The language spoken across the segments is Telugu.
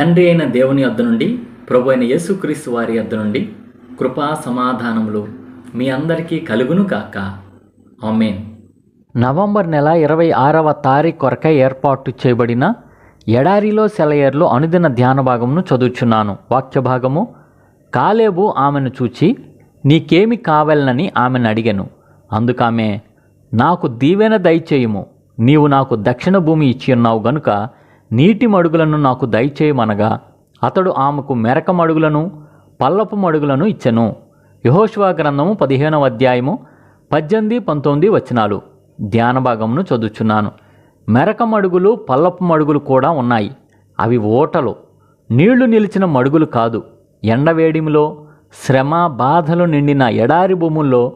తండ్రి అయిన దేవుని వద్ద నుండి ప్రభు అయిన యేసుక్రీస్తు వారి వద్ద నుండి కృపా సమాధానములు మీ అందరికీ కలుగును కాక ఆమెన్. నవంబర్ నెల ఇరవై ఆరవ తారీఖు కొరకై ఏర్పాటు చేయబడిన ఎడారిలో సెలయర్లో అనుదిన ధ్యాన భాగమును చదువుచున్నాను. వాక్య భాగము కాలేబు ఆమెను చూచి నీకేమి కావాలనని ఆమెను అడిగాను. అందుకామె నాకు దీవెన దయచేయుము. నీవు నాకు దక్షిణ భూమి ఇచ్చి ఉన్నావు గనుక నీటి మడుగులను నాకు దయచేయమనగా అతడు ఆమెకు మెరక మడుగులను పల్లపు మడుగులను ఇచ్చెను. యహోష్వా గ్రంథము పదిహేనవ అధ్యాయము పద్దెనిమిది పంతొమ్మిది వచనాలు. ధ్యాన భాగమును చదువుచున్నాను. మెరక మడుగులు పల్లపు మడుగులు కూడా ఉన్నాయి. అవి ఓటలు. నీళ్ళు నిలిచిన మడుగులు కాదు. ఎండవేడిమిలో శ్రమ బాధలు నిండిన ఎడారి భూముల్లో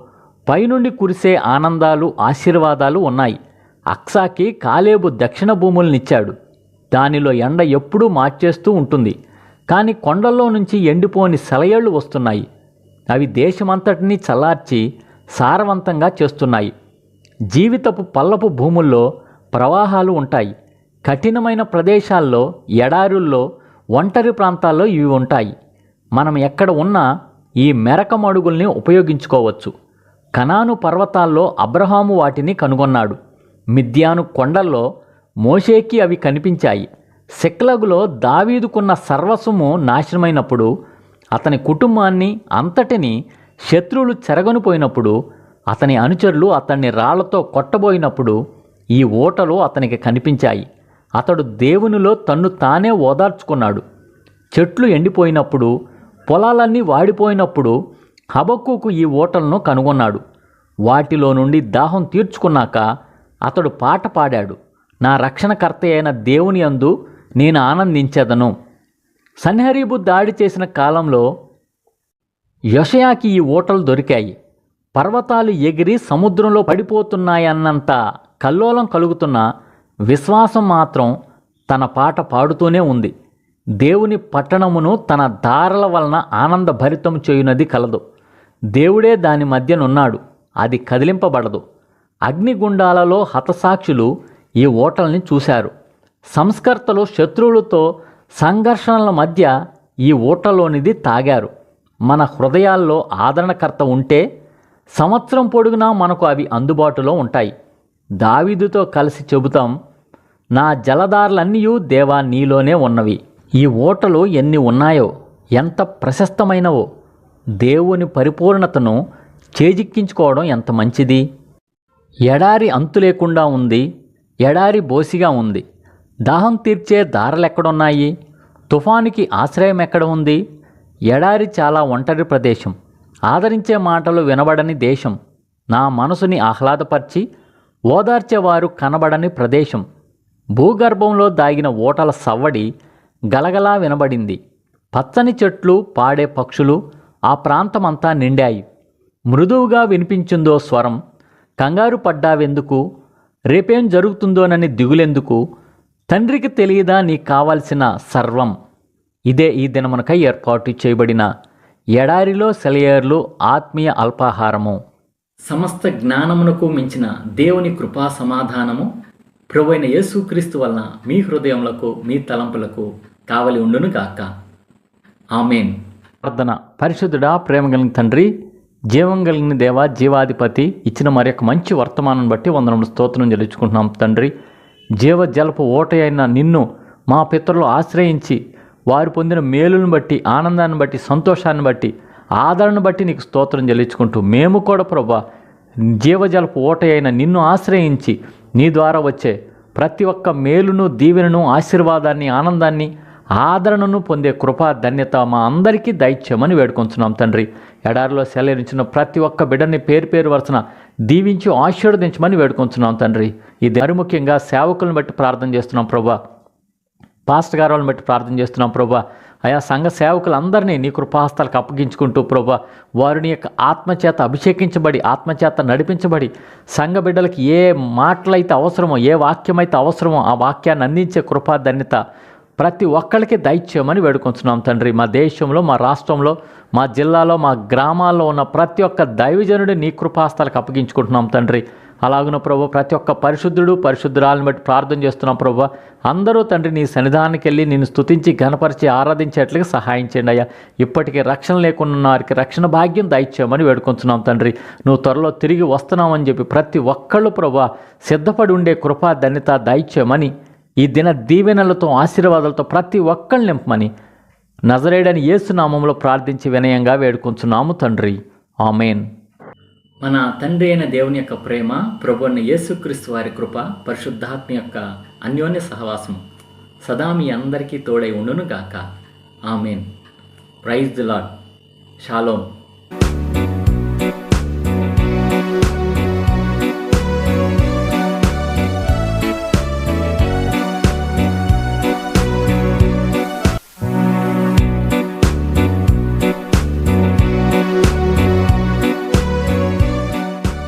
పైనుండి కురిసే ఆనందాలు ఆశీర్వాదాలు ఉన్నాయి. అక్సాకి కాలేబు దక్షిణ భూములనిచ్చాడు. దానిలో ఎండ ఎప్పుడూ మార్చేస్తూ ఉంటుంది. కానీ కొండల్లో నుంచి ఎండిపోని సెలయేళ్ళు వస్తున్నాయి. అవి దేశమంతటినీ చల్లార్చి సారవంతంగా చేస్తున్నాయి. జీవితపు పల్లపు భూముల్లో ప్రవాహాలు ఉంటాయి. కఠినమైన ప్రదేశాల్లో ఎడారుల్లో ఒంటరి ప్రాంతాల్లో ఇవి ఉంటాయి. మనం ఎక్కడ ఉన్నా ఈ మెరక మడుగుల్ని ఉపయోగించుకోవచ్చు. కనాను పర్వతాల్లో అబ్రహాము వాటిని కనుగొన్నాడు. మిద్యాను కొండల్లో మోషేకి అవి కనిపించాయి. సిక్లగులో దావీదుకున్న సర్వస్వము నాశనమైనప్పుడు అతని కుటుంబాన్ని అంతటిని శత్రువులు చెరగనిపోయినప్పుడు అతని అనుచరులు అతన్ని రాళ్ళతో కొట్టబోయినప్పుడు ఈ ఓటలు అతనికి కనిపించాయి. అతడు దేవునిలో తన్ను తానే ఓదార్చుకున్నాడు. చెట్లు ఎండిపోయినప్పుడు పొలాలన్నీ వాడిపోయినప్పుడు హబక్కుకు ఈ ఓటలను కనుగొన్నాడు. వాటిలో నుండి దాహం తీర్చుకున్నాక అతడు పాట పాడాడు. నా రక్షణకర్త అయిన దేవుని అందు నేను ఆనందించదను. సన్హరీబు దాడి చేసిన కాలంలో యషయాకి ఈ ఓటలు దొరికాయి. పర్వతాలు ఎగిరి సముద్రంలో పడిపోతున్నాయన్నంత కల్లోలం కలుగుతున్న విశ్వాసం మాత్రం తన పాట పాడుతూనే ఉంది. దేవుని పట్టణమును తన దారల వలన ఆనందభరితం చేయునది కలదు. దేవుడే దాని మధ్యనున్నాడు. అది కదిలింపబడదు. అగ్నిగుండాలలో హతసాక్షులు ఈ ఓటల్ని చూశారు. సంస్కర్తలు శత్రువులతో సంఘర్షణల మధ్య ఈ ఊటలోనిది తాగారు. మన హృదయాల్లో ఆదరణకర్త ఉంటే సంవత్సరం పొడుగునా మనకు అవి అందుబాటులో ఉంటాయి. దావీదుతో కలిసి చెబుతాం నా జలధారలన్నీ దేవా నీలోనే ఉన్నవి. ఈ ఓటలు ఎన్ని ఉన్నాయో ఎంత ప్రశస్తమైనవో దేవుని పరిపూర్ణతను చేజిక్కించుకోవడం ఎంత మంచిది? ఎడారి అంతు లేకుండా ఉంది ఎడారి బోసిగా ఉంది. దాహం తీర్చే దారలెక్కడున్నాయి తుఫానికి ఆశ్రయం ఎక్కడ ఉంది? ఎడారి చాలా ఒంటరి ప్రదేశం. ఆదరించే మాటలు వినబడని దేశం. నా మనసుని ఆహ్లాదపరిచి ఓదార్చేవారు కనబడని ప్రదేశం. భూగర్భంలో దాగిన ఓటల సవ్వడి గలగలా వినబడింది. పచ్చని చెట్లు పాడే పక్షులు ఆ ప్రాంతమంతా నిండాయి. మృదువుగా వినిపించిందో స్వరం. కంగారు పడ్డావెందుకు? రేపేం జరుగుతుందోనని దిగులెందుకు తండ్రికి తెలియదా నీకు కావాల్సిన సర్వం? ఇదే ఈ దినమునకై ఏర్పాటు చేయబడిన ఎడారిలో సెలయేర్లు ఆత్మీయ అల్పాహారము. సమస్త జ్ఞానమునకు మించిన దేవుని కృపా సమాధానము ప్రభువైన యేసుక్రీస్తు వలన మీ హృదయములకు మీ తలంపులకు కావలి ఉండును గాక ఆమెన్. ప్రార్థన. పరిశుద్ధుడా ప్రేమ కలిగిన తండ్రి జీవం కలిగిన దేవ జీవాధిపతి ఇచ్చిన మరి యొక్క మంచి వర్తమానం బట్టి వందనములు స్తోత్రం చెల్లించుకుంటున్నాం. తండ్రి జీవ జలపు ఓట అయిన నిన్ను మా పితరులు ఆశ్రయించి వారు పొందిన మేలును బట్టి ఆనందాన్ని బట్టి సంతోషాన్ని బట్టి ఆదరణ బట్టి నీకు స్తోత్రం చెల్లించుకుంటూ మేము కూడా ప్రభా జీవజలపు ఓట అయిన నిన్ను ఆశ్రయించి నీ ద్వారా వచ్చే ప్రతి ఒక్క మేలును దీవెనను ఆశీర్వాదాన్ని ఆనందాన్ని ఆదరణను పొందే కృపా ధన్యత మా అందరికీ దైత్యమని వేడుకొంచున్నాం తండ్రి. ఎడారిలో సెలవించిన ప్రతి ఒక్క బిడ్డని పేరు పేరు వరుసన దీవించి ఆశీర్వదించమని వేడుకొంచున్నాం తండ్రి. ఇది మరి ముఖ్యంగా సేవకులను బట్టి ప్రార్థన చేస్తున్నాం ప్రభా. పాస్టర్ గారు వాళ్ళని బట్టి ప్రార్థన చేస్తున్నాం ప్రభా. ఆయా సంఘ సేవకులందరినీ నీ కృపాహస్తాలకు అప్పగించుకుంటూ ప్రభా వారిని యొక్క ఆత్మచేత అభిషేకించబడి ఆత్మచేత నడిపించబడి సంఘ బిడ్డలకి ఏ మాటలైతే అవసరమో ఏ వాక్యమైతే అవసరమో ఆ వాక్యాన్ని అందించే కృపాధన్యత ప్రతి ఒక్కరికి దయచేయమని వేడుకొంచున్నాం తండ్రి. మా దేశంలో మా రాష్ట్రంలో మా జిల్లాలో మా గ్రామాల్లో ఉన్న ప్రతి ఒక్క దైవజనుడి నీ కృపాస్తాలకు అప్పగించుకుంటున్నాం తండ్రి. అలాగున ప్రభు ప్రతి ఒక్క పరిశుద్ధుడు పరిశుద్ధురాలను బట్టి ప్రార్థన చేస్తున్నాం ప్రభు. అందరూ తండ్రి నీ సన్నిధానానికి వెళ్ళి నేను స్తుతించి ఘనపరిచి ఆరాధించేట్లుగా సహాయం చేయండి అయ్యా. ఇప్పటికీ రక్షణ లేకుండా ఉన్న వారికి రక్షణ భాగ్యం దయచేయమని వేడుకుంటున్నాం తండ్రి. నువ్వు త్వరలో తిరిగి వస్తున్నామని చెప్పి ప్రతి ఒక్కళ్ళు ప్రభు సిద్ధపడి ఉండే కృపా ధన్యత దయచేయమని ఈ దిన దీవెనలతో ఆశీర్వాదాలతో ప్రతి ఒక్కళ్ళు నింపమని నజరేడని యేసునామంలో ప్రార్థించి వినయంగా వేడుకొంచున్నాము తండ్రి. ఆమెన్. మన తండ్రి అయిన దేవుని యొక్క ప్రేమ ప్రభు అయిన యేసుక్రీస్తు వారి కృప పరిశుద్ధాత్మ యొక్క అన్యోన్య సహవాసం సదా మీ అందరికీ తోడై ఉండును గాక amen. Praise the lord shalom